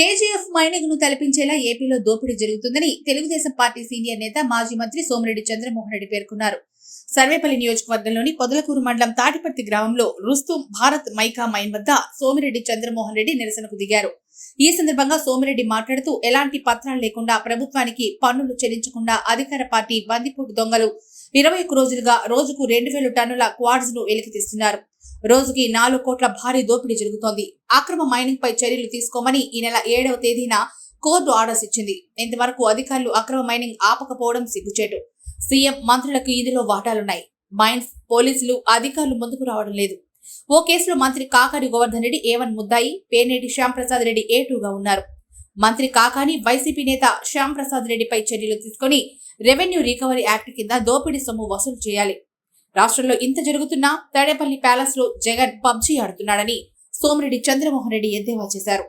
KGF మైనింగ్ను తలపించేలా ఏపీలో దోపిడీ జరుగుతుందని తెలుగుదేశం పార్టీ సీనియర్ నేత మాజీ మంత్రి సోమిరెడ్డి చంద్రమోహన్ రెడ్డి పేర్కొన్నారు. సర్వేపల్లి నియోజకవర్గంలోని పొదలకూరు మండలం తాటిపర్తి గ్రామంలో రుస్తుం భారత్ మైకా మైన్ వద్ద సోమిరెడ్డి చంద్రమోహన్ రెడ్డి నిరసనకు దిగారు. ఈ సందర్భంగా సోమిరెడ్డి మాట్లాడుతూ ఎలాంటి పత్రాలు లేకుండా ప్రభుత్వానికి పన్నులు చెల్లించకుండా అధికార పార్టీ బందిపోటు దొంగలు ఇరవై రోజులుగా రోజుకు రెండు వేల టన్నుల క్వాడ్స్ను వెలికితీస్తున్నారు రోజుకి నాలుగు కోట్ల భారీ దోపిడీ జరుగుతోంది. అక్రమ మైనింగ్ పై చర్యలు తీసుకోమని ఈ నెల ఏడవ తేదీన కోర్టు ఆర్డర్స్ ఇచ్చింది. ఇంతవరకు అధికారులు అక్రమ మైనింగ్ ఆపకపోవడం సిగ్గుచేటు. సీఎం మంత్రులకు ఇందులో వాటాలున్నాయి. మైన్స్ పోలీసులు అధికారులు ముందుకు రావడం లేదు. ఓ కేసులో మంత్రి కాకాని గోవర్ధన్ రెడ్డి ఏవన్ ముద్దాయి పేనేటి శ్యామ్ ప్రసాద్ రెడ్డి ఏ టూగా ఉన్నారు. మంత్రి కాకాని వైసీపీ నేత శ్యామ్ ప్రసాద్ రెడ్డిపై చర్యలు తీసుకొని రెవెన్యూ రికవరీ యాక్ట్ కింద దోపిడీ సొమ్ము వసూలు చేయాలి. రాష్ట్రంలో ఇంత జరుగుతున్నా తడేపల్లి ప్యాలెస్లో జగన్ పబ్జీ ఆడుతున్నాడని సోమిరెడ్డి చంద్రమోహన్ రెడ్డి ఎద్దేవా చేశారు.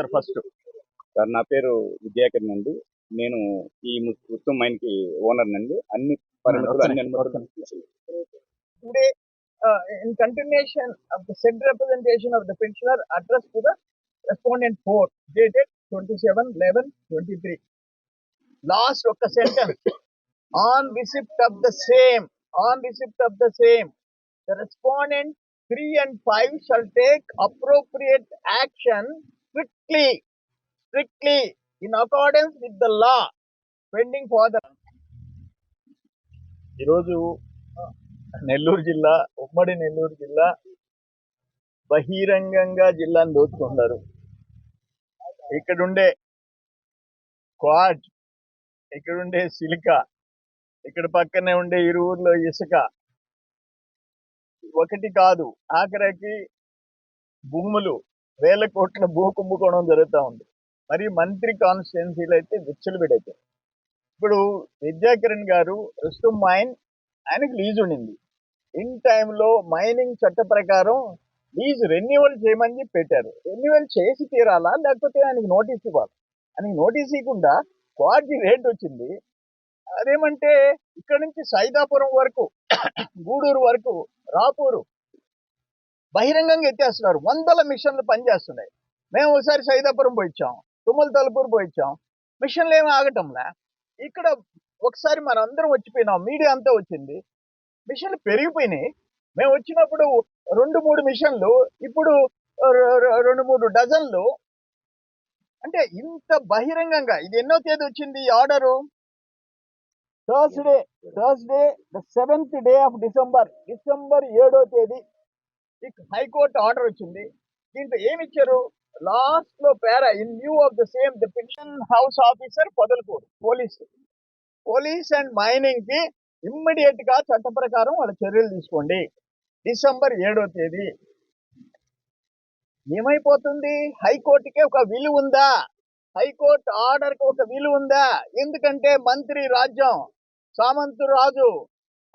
Sir first. సార్ నా పేరు విద్యాకర్ అండి నేను ఈ ఉత్తమ మైన్కి ఓనర్ అండి అన్ని respondent three and five shall take appropriate action strictly strictly in accordance with the law pending pending the ఈరోజు నెల్లూరు జిల్లా ఉమ్మడి నెల్లూరు జిల్లా బహిరంగంగా జిల్లాను దోచుకున్నారు. ఇక్కడుండే క్వాడ్ ఇక్కడుండే సిలిక ఇక్కడ పక్కనే ఉండే ఇరు ఊర్లో ఇసుక ఒకటి కాదు ఆఖరికి భూములు వేల కోట్ల భూ కుంభకోణం జరుగుతూ ఉంది. మరి మంత్రి కాన్స్టిట్యున్సీలు అయితే విచ్చలు విచ్చలవిడైతే ఇప్పుడు విద్యాకిరణ్ గారు రుస్తుం మైన్ ఆయనకు లీజ్ ఉండింది. ఇన్ టైంలో మైనింగ్ చట్ట ప్రకారం లీజ్ రెన్యువల్ చేయమని చెప్పి పెట్టారు. రెన్యువల్ చేసి తీరాలా? లేకపోతే ఆయనకి నోటీస్ ఇవ్వాలి? ఆయనకి నోటీస్ ఇవ్వకుండా క్వార్జీ రేట్ వచ్చింది. అదేమంటే ఇక్కడ నుంచి సైదాపురం వరకు గూడూరు వరకు రాపూరు బహిరంగంగా ఎత్తేస్తున్నారు. వందల మిషన్లు పనిచేస్తున్నాయి. మేము ఒకసారి సైదాపురం పోయిచ్చాం. తుమ్మల తలుపూరు పోయిచ్చాం. మిషన్లు ఏమి ఆగటంలే? ఇక్కడ ఒకసారి మనం అందరం వచ్చిపోయినాం. మీడియా అంతా వచ్చింది. మిషన్లు పెరిగిపోయినాయి. మేము వచ్చినప్పుడు రెండు మూడు మిషన్లు ఇప్పుడు రెండు మూడు డజన్లు. అంటే ఇంత బహిరంగంగా ఇది ఎన్నో తేదీ వచ్చింది ఈ order? Thursday Thursday the seventh day of December. December ఏడో తేదీ. హైకోర్టు ఆర్డర్ వచ్చింది దీంట్లో ఏమి ఇచ్చారు? లాస్ట్లో para in view of the same the pension house officer Podalakuru police police and మైనింగ్కి ఇమ్మీడియట్గా చట్ట ప్రకారం వాళ్ళ చర్యలు తీసుకోండి. డిసెంబర్ ఏడో తేదీ. ఏమైపోతుంది? హైకోర్టుకి ఒక విలువ ఉందా? హైకోర్టు ఆర్డర్కి ఒక విలువ ఉందా? ఎందుకంటే మంత్రి రాజ్యం సామంతు రాజు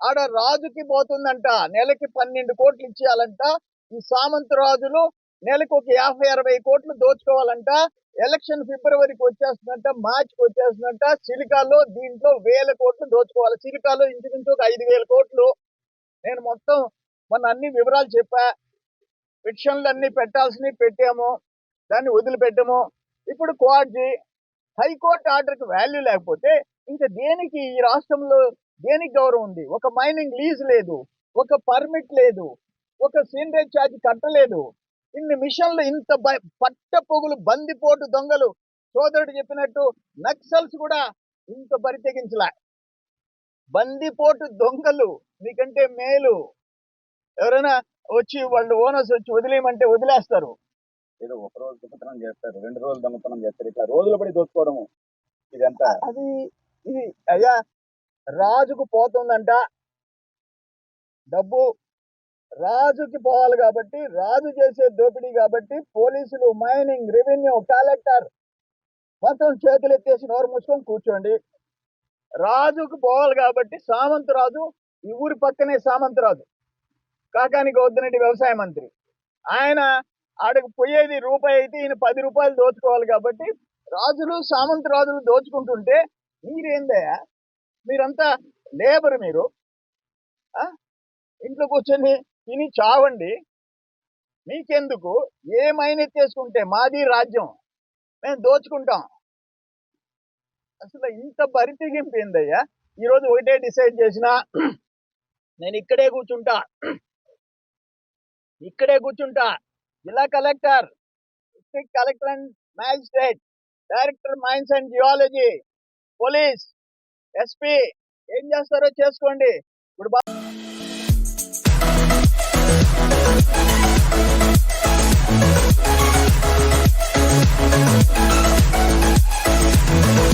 ఆడ రాజుకి పోతుందంట. నెలకి పన్నెండు కోట్లు ఇచ్చేయాలంట. ఈ సామంతు రాజులు నెలకు ఒక యాభై అరవై కోట్లు దోచుకోవాలంట. ఎలక్షన్ ఫిబ్రవరికి వచ్చేస్తుందంట మార్చికి వచ్చేస్తుందంట. సిలికాలో దీంట్లో వేల కోట్లు దోచుకోవాలి. సిలికాలో ఇంచుమించు ఒక ఐదు వేల కోట్లు. నేను మొత్తం మొన్న అన్ని వివరాలు చెప్పా. పిటిషన్లు అన్ని పెట్టాల్సినవి పెట్టాము. దాన్ని వదిలిపెట్టాము. ఇప్పుడు కోర్టు హైకోర్టు ఆర్డర్కి వాల్యూ లేకపోతే ఇంకా దేనికి ఈ రాష్ట్రంలో దేనికి గౌరవం ఉంది? ఒక మైనింగ్ లీజ్ లేదు ఒక పర్మిట్ లేదు ఒక సీనరేజ్ ఛార్జ్ కట్టలేదు. ఇన్ని మిషన్లు ఇంత పట్ట పొగులు బందిపోటు దొంగలు సోదరుడు చెప్పినట్టు నక్సల్స్ కూడా ఇంత బరి తెగించలే బందిపోటు దొంగలు మీకంటే మేలు. ఎవరైనా వచ్చి వాళ్ళు ఓనర్స్ వచ్చి వదిలేయమంటే వదిలేస్తారు. ఏదో ఒక రోజు దొంగతనం చేస్తారు రెండు రోజులు దొంగతనం చేస్తారు ఇట్లా రోజుల పడి దోచుకోవడము. ఇదంతా. అది ఇది అయ్యా రాజుకు పోతుందంట. డబ్బు రాజుకి పోవాలి కాబట్టి రాజు చేసే దోపిడీ కాబట్టి పోలీసులు మైనింగ్ రెవెన్యూ కలెక్టర్ మొత్తం చేతులు ఎత్తేసి నోరు మూసుకొని కూర్చోండి. రాజుకు పోవాలి కాబట్టి సామంతరాజు ఈ ఊరి పక్కనే సామంతరాజు కాకానికి వద్దనటి వ్యవసాయ మంత్రి. ఆయన ఆడకు పోయేది రూపాయి అయితే ఈయన పది రూపాయలు దోచుకోవాలి కాబట్టి రాజులు సామంతరాజులు దోచుకుంటుంటే మీరేందయ్యా మీరంతా లేబర్ మీరు. ఆ? ఇంట్లో కూర్చొని తిని చావండి. మీకెందుకు? ఏమైనా చేసుకుంటే మాది రాజ్యం. మేము దోచుకుంటాం. అసలు ఇంత బరితెగింపు ఏందయ్యా? ఈరోజు ఒకటే డిసైడ్ చేసిన నేను ఇక్కడే కూర్చుంటా. ఇక్కడే కూర్చుంటా. జిల్లా collector district collector and magistrate director mines and geology. Police SP ఏం చేస్తారో చేసుకోండి. ఇప్పుడు Thank